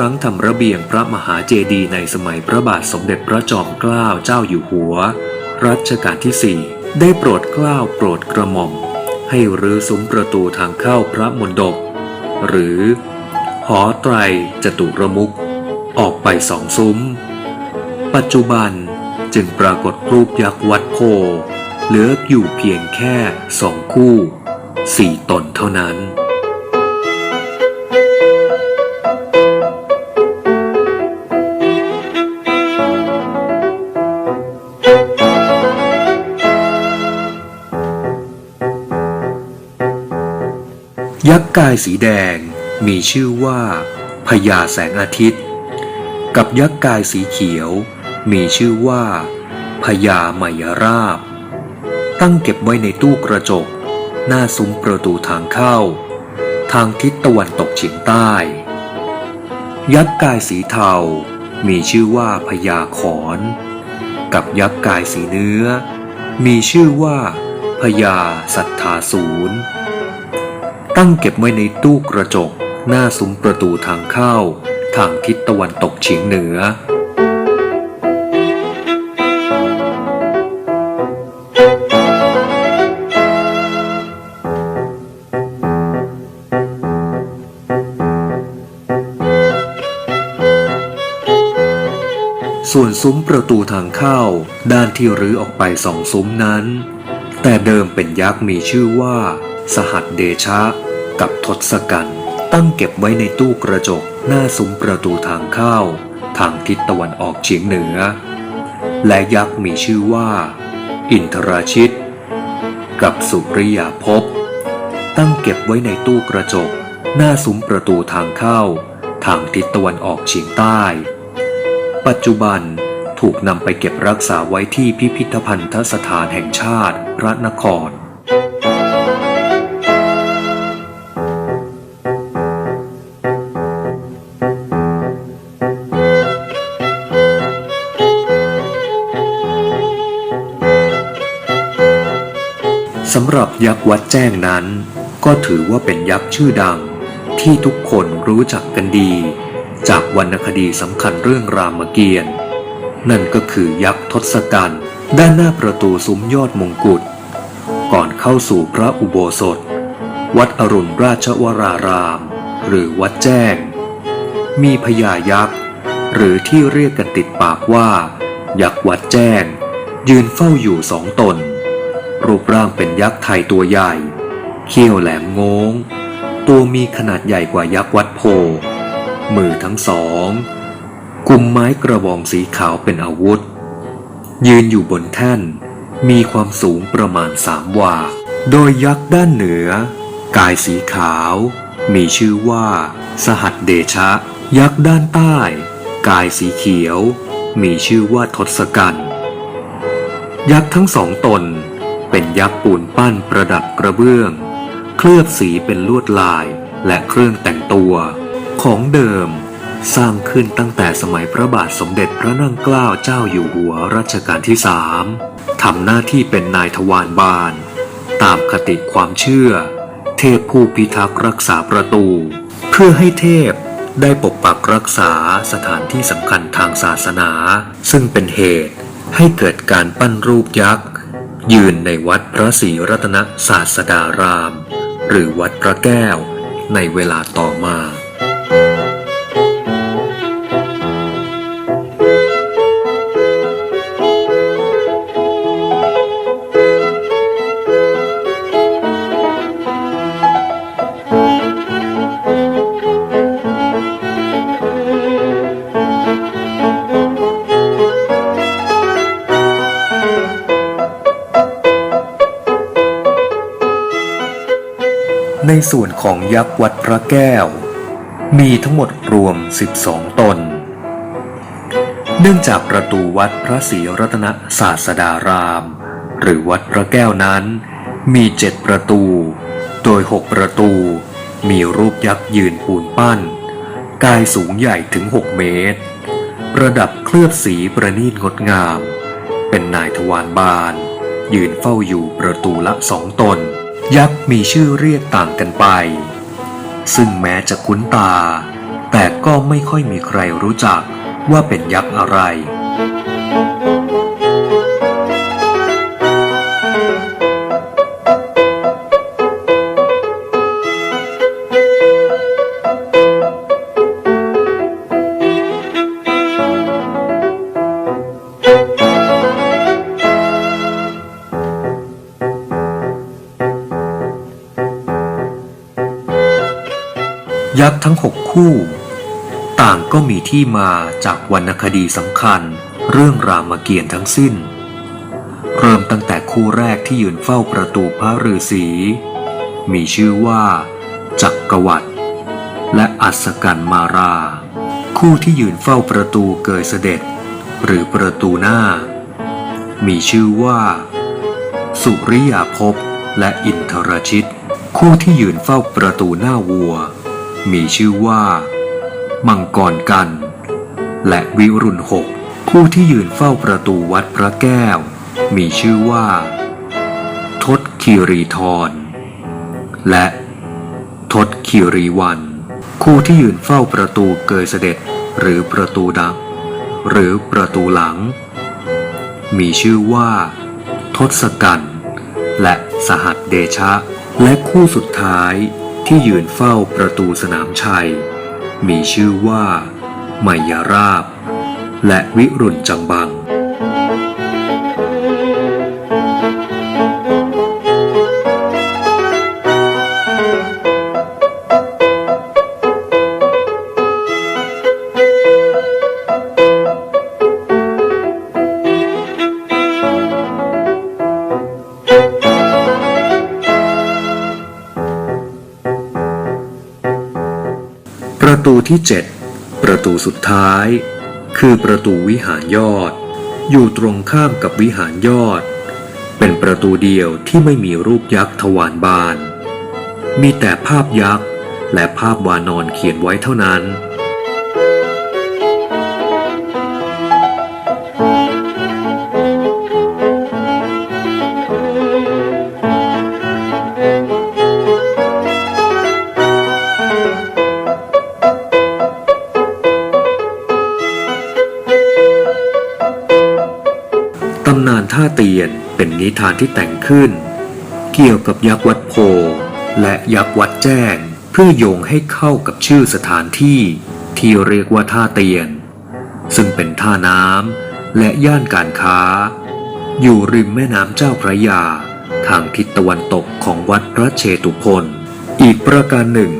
ครั้งทำระเบียงพระมหาเจดีย์ในสมัยพระบาทสมเด็จพระจอมเกล้าเจ้าอยู่หัว รัชกาลที่สี่ได้โปรดเกล้าโปรดกระหม่อม ให้รื้อซุ้มประตูทางเข้าพระมณฑปหรือหอไตรจตุรมุขออกไปสองซุ้ม ปัจจุบันจึงปรากฏรูปยักษ์วัดโพเหลืออยู่เพียงแค่สองคู่สี่ตนเท่านั้น กษ์กายสีแดงมีชื่อว่าพญาแสงอาทิตย์ กับยักษ์กายสีเขียว มีชื่อว่าพญาไมยราบ ตั้งเก็บไว้ในตู้กระจก หน้าซุ้มประตูทางเข้า ทางทิศตะวันตกเฉียงใต้ ยักษ์กายสีเทา มีชื่อว่าพญาขอน กับยักษ์กายสีเนื้อ มีชื่อว่าพญาสัทธาศูนย์ ตั้งเก็บไว้ในตู้กระจก หน้าซุ้มประตูทางเข้า ทางทิศตะวันตกเฉียงเหนือ ส่วนซุ้มประตูทางเข้า ด้านที่รื้อออกไปสองซุ้มนั้น แต่เดิมเป็นยักษ์มีชื่อว่า สหัสเดชะ กับทศกัณฐ์ตั้งเก็บไว้ในตู้กระจกหน้าซุ้มประตูทางเข้า ทางทิศตะวันออกเฉียงเหนือ และยักษ์มีชื่อว่า อินทราชิต กับสุริยาภพตั้งเก็บไว้ในตู้กระจก หน้าซุ้มประตูทางเข้า ทางทิศตะวันออกเฉียงใต้ ปัจจุบันถูกนำไปเก็บรักษาไว้ที่พิพิธภัณฑสถานแห่งชาติพระนคร สำหรับยักษ์วัดแจ้งนั้น ก็ถือว่าเป็นยักษ์ชื่อดัง ที่ทุกคนรู้จักกันดี จากวรรณคดีสำคัญเรื่องรามเกียรติ์นั่นก็คือยักษ์ทศกัณฐ์ด้านหน้าประตูซุ้มยอดมงกุฎก่อนเข้าสู่พระอุโบสถ วัดอรุณราชวราราม หรือวัดแจ้ง มีพญายักษ์ หรือที่เรียกกันติดปากว่า ยักษ์วัดแจ้ง ยืนเฝ้าอยู่สองตน รูปร่างเป็นยักษ์ไทยตัวใหญ่ เขี้ยวแหลมงง ตัวมีขนาดใหญ่กว่ายักษ์วัดโพ มือทั้งสองกุมไม้กระบองสีขาวเป็นอาวุธ ยืนอยู่บนแท่น มีความสูงประมาณสามวา โดยยักษ์ด้านเหนือ กายสีขาว มีชื่อว่า สหัสเดชะ ยักษ์ด้านใต้ กายสีเขียว มีชื่อว่าทศกัณฐ์ยักษ์ทั้งสองตน เป็นยักษ์ปูนปั้นประดับกระเบื้อง เคลือบสีเป็นลวดลายและเครื่องแต่งตัว ของเดิม สร้างขึ้นตั้งแต่สมัยพระบาทสมเด็จพระนั่งเกล้าเจ้าอยู่หัวรัชกาลที่สามทำหน้าที่เป็นนายทวารบานตามคติความเชื่อ เทพผู้พิทักษ์รักษาประตู เพื่อให้เทพได้ปกปักรักษาสถานที่สำคัญทางศาสนา ซึ่งเป็นเหตุให้เกิดการปั้นรูปยักษ์ ยืนในวัดพระศรีรัตนศาสดาราม หรือวัดพระแก้วในเวลาต่อมา ส่วนของยักษ์วัดพระแก้ว มีทั้งหมดรวม 12 ตน เนื่องจากประตูวัดพระศรีรัตนศาสดาราม หรือวัดพระแก้วนั้น มีเจ็ดประตู โดยหกประตู มีรูปยักษ์ยืนปูนปั้น กายสูงใหญ่ถึง 6 เมตร ประดับเคลือบสีประณีตงดงาม เป็นนายทวารบาน ยืนเฝ้าอยู่ประตูละสองตน ยักษ์มีชื่อเรียกต่างกันไป ซึ่งแม้จะคุ้นตา แต่ก็ไม่ค่อยมีใครรู้จักว่าเป็นยักษ์อะไร ยักษ์ทั้งหกคู่ ต่างก็มีที่มาจากวรรณคดีสำคัญเรื่องรามเกียรติ์ทั้งสิ้น เริ่มตั้งแต่คู่แรกที่ยืนเฝ้าประตูพระฤาษี มีชื่อว่า จักกรวรรดิและอัศกันมารา คู่ที่ยืนเฝ้าประตูเกยเสด็จ หรือประตูหน้า มีชื่อว่า สุริยาภพและอินทรชิต คู่ที่ยืนเฝ้าประตูหน้าวัว มีชื่อว่า มังกรกัน และวิรุณหกคู่ที่ยืนเฝ้าประตูวัดพระแก้ว มีชื่อว่า ทศคีรีทรและทศคีรีวัน คู่ที่ยืนเฝ้าประตูเกยเสด็จหรือประตูดังหรือประตูหลัง มีชื่อว่า ทศกัณฐ์และสหัสเดชะ และคู่สุดท้าย ที่ยืนเฝ้าประตูสนามชัย มีชื่อว่าไมยราบ และวิรุณจังบัง ประตูที่ 7 ประตูสุดท้าย คือประตูวิหารยอด อยู่ตรงข้ามกับวิหารยอด เป็นประตูเดียวที่ไม่มีรูปยักษ์ทวารบาน มีแต่ภาพยักษ์และภาพวานอนเขียนไว้เท่านั้น ที่แต่งขึ้น เกี่ยวกับยักษ์วัดโพ และยักษ์วัดแจ้ง เพื่อโยงให้เข้ากับชื่อสถานที่ ที่เรียกว่าท่าเตียน ซึ่งเป็นท่าน้ำและย่านการค้า อยู่ริมแม่น้ำเจ้าพระยา ทางทิศตะวันตกของวัดพระเชตุพนอีกประการหนึ่ง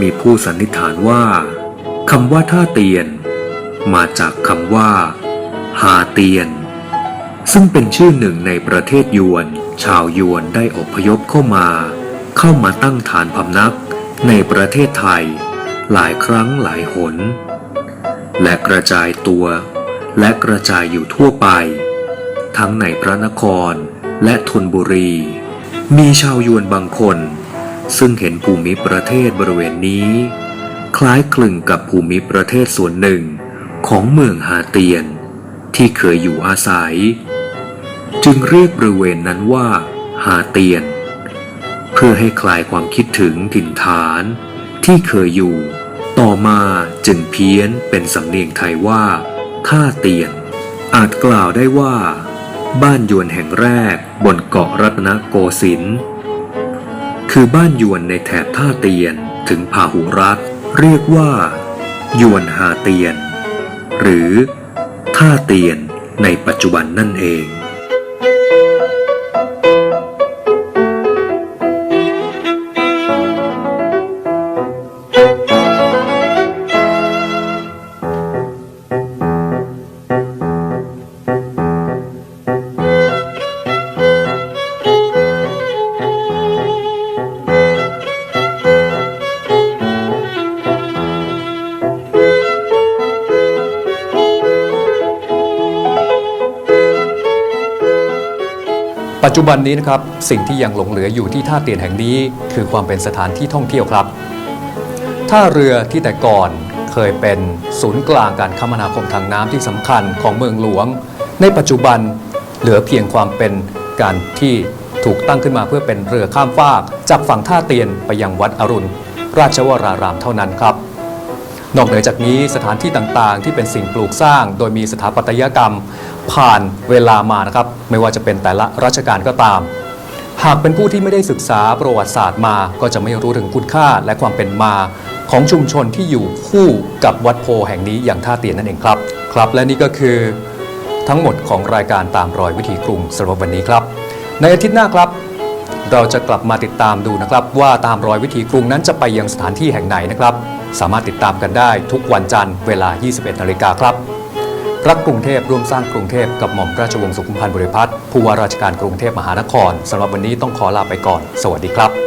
มีผู้สันนิษฐานว่าคำว่าท่าเตียน มาจากคำว่า หาเตียน ซึ่งเป็นชื่อหนึ่งในประเทศยวน ชาวยวนได้อพยพเข้ามา เข้ามาตั้งฐานพำนักในประเทศไทย หลายครั้งหลายหน และกระจายตัว และกระจายอยู่ทั่วไป ทั้งในพระนครและธนบุรี มีชาวยวนบางคน ซึ่งเห็นภูมิประเทศบริเวณนี้ คล้ายคลึงกับภูมิประเทศส่วนหนึ่งของเมืองฮาเตียน ที่เคยอยู่อาศัย จึงเรียกบริเวณนั้นว่า หาเตียน เพื่อให้คลายความคิดถึงถิ่นฐานที่เคยอยู่ ต่อมาจึงเพี้ยนเป็นสำเนียงไทยว่า ท่าเตียน อาจกล่าวได้ว่า บ้านยวนแห่งแรกบนเกาะรัตนโกสินทร์คือบ้านยวนในแถบท่าเตียนถึงพาหุรัตเรียกว่า ยวนหาเตียน หรือท่าเตียนในปัจจุบันนั่นเอง ปัจจุบันนี้นะครับสิ่งที่ยังหลงเหลืออยู่ที่ท่าเตียนแห่งนี้ คือความเป็นสถานที่ท่องเที่ยวครับท่าเรือที่แต่ก่อนเคยเป็นศูนย์กลางการคมนาคมทางน้ำที่สำคัญของเมืองหลวง ในปัจจุบันเหลือเพียงความเป็นการที่ถูกตั้งขึ้นมาเพื่อเป็นเรือข้ามฟากจากฝั่งท่าเตียนไปยังวัดอรุณ ราชวรารามเท่านั้นครับ นอกเหนือจากนี้สถานที่ต่างๆ ที่เป็นสิ่งปลูกสร้าง โดยมีสถาปัตยกรรม ผ่านเวลามานะครับ ไม่ว่าจะเป็นแต่ละรัชกาลก็ตาม หากเป็นผู้ที่ไม่ได้ศึกษาประวัติศาสตร์มา ก็จะไม่รู้ถึงคุณค่าและความเป็นมา ของชุมชนที่อยู่คู่กับวัดโพแห่งนี้อย่างท่าเตียนนั่นเองครับ ครับและนี่ก็คือทั้งหมดของรายการตามรอยวิถีกรุงสำหรับวันนี้ครับ ในอาทิตย์หน้าครับเราจะกลับมาติดตามดูนะครับ ว่าตามรอยวิถีกรุงนั้นจะไปยังสถานที่แห่งไหนนะครับ สามารถติดตามกันได้ทุกวันจันทร์เวลา 21นาฬิกาครับ รักกรุงเทพร่วมสร้างกรุงเทพกับหม่อมราชวงศ์สุขุมพันธ์บริพัตรผู้ว่าราชการกรุงเทพมหานครสำหรับวันนี้ต้องขอลาไปก่อน สวัสดีครับ